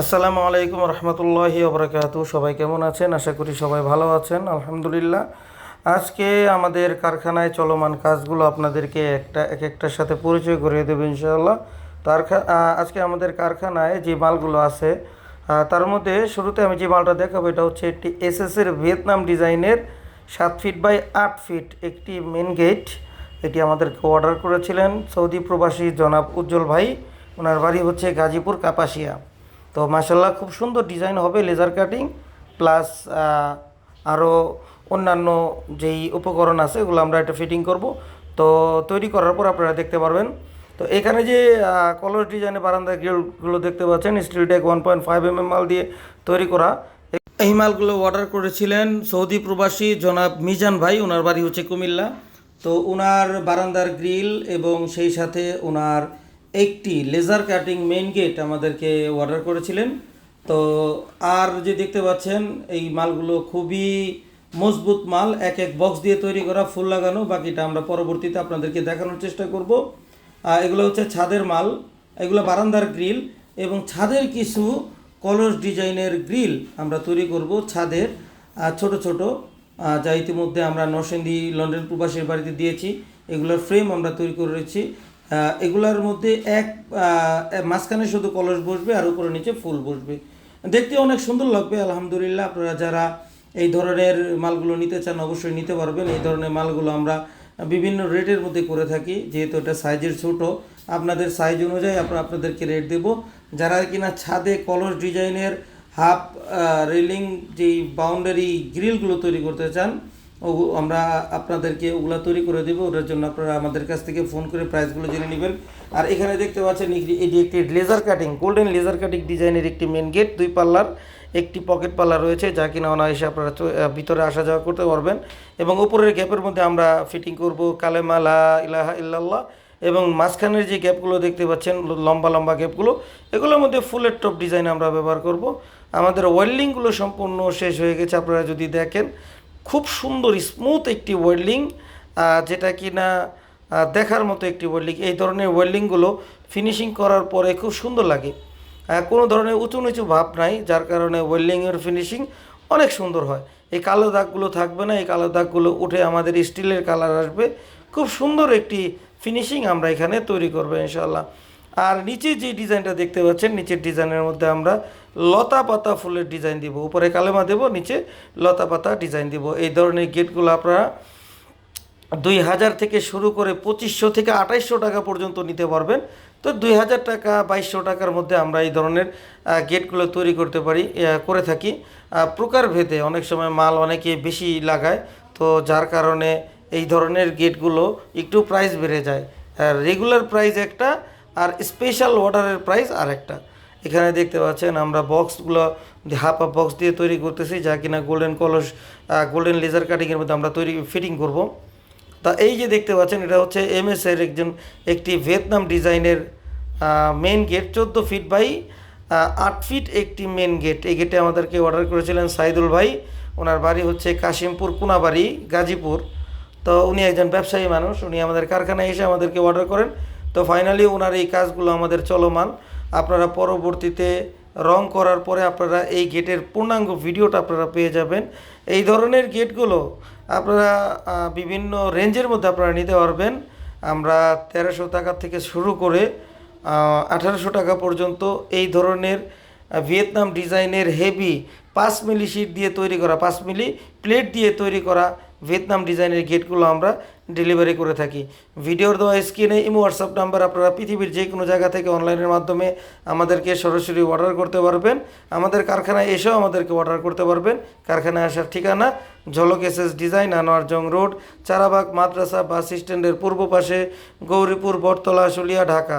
আসসালামু আলাইকুম রহমতুল্লাহি ওবরাকাতু। সবাই কেমন আছেন? আশা করি সবাই ভালো আছেন। আলহামদুলিল্লাহ। আজকে আমাদের কারখানায় চলমান কাজগুলো আপনাদেরকে একটা, এক একটার সাথে পরিচয় করিয়ে দেবো ইনশাআল্লাহ। তার আজকে আমাদের কারখানায় যে মালগুলো আছে তার মধ্যে শুরুতে আমি যে মালটা দেখাবো, এটা হচ্ছে একটি এসএসের ভিয়েতনাম ডিজাইনের সাত ফিট বাই আট ফিট একটি মেন গেট এটি আমাদেরকে অর্ডার করেছিলেন সৌদি প্রবাসী জনাব উজ্জ্বল ভাই। ওনার বাড়ি হচ্ছে গাজীপুর কাপাসিয়া। তো মাসাল্লাহ খুব সুন্দর ডিজাইন হবে লেজার কাটিং প্লাস আরও অন্যান্য যেই উপকরণ আছে, এগুলো আমরা এটা ফিটিং করব। তো তৈরি করার পর আপনারা দেখতে পারবেন। তো এখানে যে কলর ডিজাইনের বারান্দা গ্রিলগুলো দেখতে পাচ্ছেন steel deck one point five M M মাল দিয়ে তৈরি করা। এই মালগুলো অর্ডার করেছিলেন সৌদি প্রবাসী জনাব মিজান ভাই ওনার বাড়ি হচ্ছে কুমিল্লা। তো ওনার বারান্দার গ্রিল এবং সেই সাথে ওনার একটি লেজার কাটিং মেইন গেট আমাদেরকে অর্ডার করেছিলেন। তো আর যে দেখতে পাচ্ছেন, এই মালগুলো খুবই মজবুত মাল, এক এক বক্স দিয়ে তৈরি করা, ফুল লাগানো। বাকিটা আমরা পরবর্তীতে আপনাদেরকে দেখানোর চেষ্টা করব। এগুলো হচ্ছে ছাদের মাল, এগুলো বারান্দার গ্রিল এবং ছাদের কিছু কলস ডিজাইনের গ্রিল আমরা তৈরি করব ছাদের। ছোট ছোট যা ইতিমধ্যে আমরা নরসিংদী, লন্ডন প্রবাসীর বাড়িতে দিয়েছি। এগুলোর ফ্রেম আমরা তৈরি করেছি। এগুলোর মধ্যে এক মাঝখানে শুধু কলস বসবে আর উপরে নিচে ফুল বসবে। দেখতে অনেক সুন্দর লাগবে, আলহামদুলিল্লাহ। আপনারা যারা এই ধরনের মালগুলো নিতে চান, অবশ্যই নিতে পারবেন। এই ধরনের মালগুলো আমরা বিভিন্ন রেটের মধ্যে করে থাকি, যেহেতু এটা সাইজের ছোট। আপনাদের সাইজ অনুযায়ী আমরা আপনাদেরকে রেট দেব। যারা কিনা ছাদে কলস ডিজাইনের হাফ রেলিং যেই বাউন্ডারি গ্রিলগুলো তৈরি করতে চান আমরা আপনাদেরকে ওগুলা তৈরি করে দেবো। ওটার জন্য আপনারা আমাদের কাছ থেকে ফোন করে প্রাইসগুলো জেনে নেবেন। আর এখানে দেখতে পাচ্ছেন, এটি- একটি laser cutting golden laser cutting ডিজাইনের একটি মেন গেট দুই পাল্লার একটি পকেট পাল্লা রয়েছে, যা কিনা অনায়াসে আপনারা ভিতরে আসা যাওয়া করতে পারবেন। এবং উপরের গ্যাপের মধ্যে আমরা ফিটিং করব কালেমালা ইলাহা ইল্লাল্লাহ এবং মাঝখানের যে গ্যাপগুলো দেখতে পাচ্ছেন লম্বা লম্বা গ্যাপগুলো এগুলোর মধ্যে ফুলের টপ ডিজাইন আমরা ব্যবহার করব। আমাদের ওয়েল্ডিংগুলো সম্পূর্ণ শেষ হয়ে গেছে, আপনারা যদি দেখেন খুব সুন্দর স্মুথ একটি ওয়েল্ডিং যেটা কি না দেখার মতো একটি ওয়েল্ডিং এই ধরনের ওয়েল্ডিংগুলো ফিনিশিং করার পরে খুব সুন্দর লাগে। কোনো ধরনের উঁচু নিচু ভাব নাই, যার কারণে ওয়েল্ডিংয়ের ফিনিশিং অনেক সুন্দর হয়। এই কালো দাগগুলো থাকবে না, এই কালো দাগগুলো উঠে আমাদের স্টিলের কালার আসবে। খুব সুন্দর একটি ফিনিশিং আমরা এখানে তৈরি করব ইনশাল্লাহ আর নিচে যে ডিজাইনটা দেখতে পাচ্ছেন, নিচের ডিজাইনের মধ্যে আমরা লতা পাতা ফুলের ডিজাইন দিব। উপরে কালেমা দেব, নিচে লতা পাতা ডিজাইন দিব। এই ধরনের গেটগুলো আপনারা দুই হাজার থেকে শুরু করে পঁচিশশো থেকে আঠাইশশো টাকা পর্যন্ত নিতে পারবেন। তো দুই হাজার টাকা, বাইশশো টাকার মধ্যে আমরা এই ধরনের গেটগুলো তৈরি করতে পারি করে থাকি। প্রকারভেদে অনেক সময় মাল অনেকে বেশি লাগায়। তো যার কারণে এই ধরনের গেটগুলো একটু প্রাইস বেড়ে যায়। রেগুলার প্রাইস একটা আর স্পেশাল ওয়াটারের প্রাইস আর একটা এখানে দেখতে পাচ্ছেন আমরা বক্সগুলো হাফ হাফ বক্স দিয়ে তৈরি করতেছি, যা কিনা গোল্ডেন কলস গোল্ডেন লেজার কাটিংয়ের মধ্যে আমরা তৈরি ফিটিং করব। তা এই যে দেখতে পাচ্ছেন, এটা হচ্ছে এমএস এর একজন, একটি ভিয়েতনাম ডিজাইনের মেন গেট চোদ্দ ফিট বাই আট ফিট একটি মেন গেট এই গেটে আমাদেরকে অর্ডার করেছিলেন সাইদুল ভাই। ওনার বাড়ি হচ্ছে কাশিমপুর, কুনাবাড়ি, গাজীপুর। তো উনি একজন ব্যবসায়ী মানুষ, উনি আমাদের কারখানায় এসে আমাদেরকে অর্ডার করেন। তো ফাইনালি ওনার এই কাজগুলো আমাদের চলমান। আপনারা পরবর্তীতে রং করার পরে আপনারা এই গেটের পূর্ণাঙ্গ ভিডিওটা আপনারা পেয়ে যাবেন। এই ধরনের গেটগুলো আপনারা বিভিন্ন রেঞ্জের মধ্যে আপনারা নিতে পারবেন। আমরা তেরোশো টাকা থেকে শুরু করে আঠারোশো টাকা পর্যন্ত এই ধরনের ভিয়েতনাম ডিজাইনের হেভি পাঁচ মিলি শিট দিয়ে তৈরি করা, পাঁচ মিলি প্লেট দিয়ে তৈরি করা ভিয়েতনাম ডিজাইনের গেটগুলো আমরা ডেলিভারি করে থাকি। ভিডিওর দেওয়া স্ক্রিনে ইমো, হোয়াটসঅ্যাপ নাম্বার আপনারা পৃথিবীর যে কোনো জায়গা থেকে অনলাইনের মাধ্যমে আমাদেরকে সরাসরি অর্ডার করতে পারবেন। আমাদের কারখানায় এসেও আমাদেরকে অর্ডার করতে পারবেন। কারখানায় আসার ঠিকানা Jhalak S S design, Anwar Jang road, Charabag Madrasa bus স্ট্যান্ডের পূর্ব পাশে গৌরীপুর, বটতলা, শুলিয়া, ঢাকা।